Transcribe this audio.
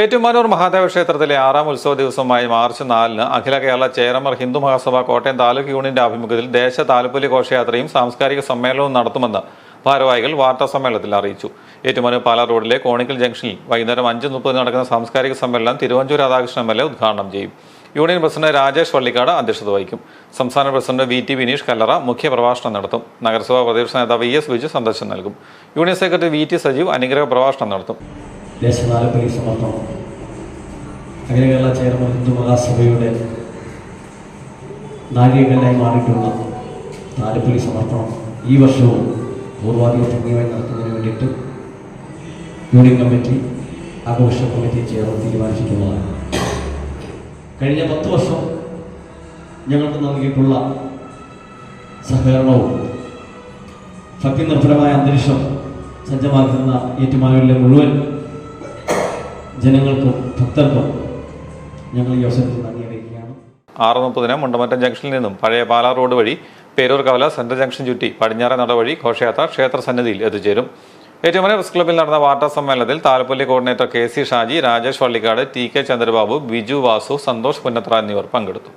ഏറ്റുമാനൂർ മഹാദേവ ക്ഷേത്രത്തിലെ ആറാം ഉത്സവ ദിവസമായ മാർച്ച് നാലിന് അഖില കേരള ചേരമർ ഹിന്ദു മഹാസഭ കോട്ടയം താലൂക്ക് യൂണിയന്റെ ആഭിമുഖ്യത്തിൽ ദേശ താലപ്പൊലി ഘോഷയാത്രയും സാംസ്കാരിക സമ്മേളനവും നടത്തുമെന്ന് ഭാരവാഹികൾ വാർത്താ സമ്മേളനത്തിൽ അറിയിച്ചു. ഏറ്റുമാനൂർ പാല റോഡിലെ കോണിക്കൽ ജംഗ്ഷനിൽ വൈകുന്നേരം അഞ്ച് മുപ്പതിന് നടക്കുന്ന സാംസ്കാരിക സമ്മേളനം Thiruvanchoor Radhakrishnan M L A ഉദ്ഘാടനം ചെയ്യും. യൂണിയൻ പ്രസിഡന്റ് രാജേഷ് വള്ളിക്കാട് അധ്യക്ഷത വഹിക്കും. സംസ്ഥാന president V T Vineesh Kallara മുഖ്യ പ്രഭാഷണം നടത്തും. നഗരസഭാ പ്രതിപക്ഷ നേതാവ് ഇ എസ് ബിജു സന്ദർശനം നൽകും. Union secretary V T Sajeev അനുഗ്രഹ പ്രഭാഷണം നടത്തും. ദേശനാലപ്പലി സമർപ്പണം. അങ്ങനെ കേരള ചെയർമാൻ ഹിന്ദു മഹാസഭയുടെ നാഴികക്കല്ലായി മാറിയിട്ടുള്ള താലപ്പൊലി സമർപ്പണം ഈ വർഷവും പൂർവാധിക ഭംഗിയായി നടത്തുന്നതിന് വേണ്ടിയിട്ട് യൂണിയൻ കമ്മിറ്റി ആഘോഷ കമ്മിറ്റി ചേർന്ന് തീരുമാനിച്ചിട്ടുള്ളതാണ്. കഴിഞ്ഞ പത്ത് വർഷം ഞങ്ങൾക്ക് നൽകിയിട്ടുള്ള സഹകരണവും ഭക്തി നിർഭരമായ അന്തരീക്ഷം സജ്ജമാക്കുന്ന ഏറ്റുമാനൂരിലെ മുഴുവൻ ജനങ്ങൾക്കും ഭക്തർക്കും ഞങ്ങൾ ഈ അവസരത്തിൽ നന്ദി അറിയിക്കുകയാണ്. ആറ് മുപ്പതിന് മുണ്ടമറ്റം ജംഗ്ഷനിൽ നിന്നും പഴയ പാലാ റോഡ് വഴി പേരൂർ കവല സെൻട്രൽ ജംഗ്ഷൻ ചുറ്റി പടിഞ്ഞാറ നട വഴി ഘോഷയാത്ര ക്ഷേത്ര സന്നിധിയിൽ എത്തിച്ചേരും. ഏറ്റുമല പ്രസ് ക്ലബ്ബിൽ നടന്ന വാർത്താ സമ്മേളനത്തിൽ Thalappoli coordinator K C Shaji Rajesh Vallikkad T K Chandrababu Biju Vasu Santhosh Punnathra എന്നിവർ പങ്കെടുത്തു.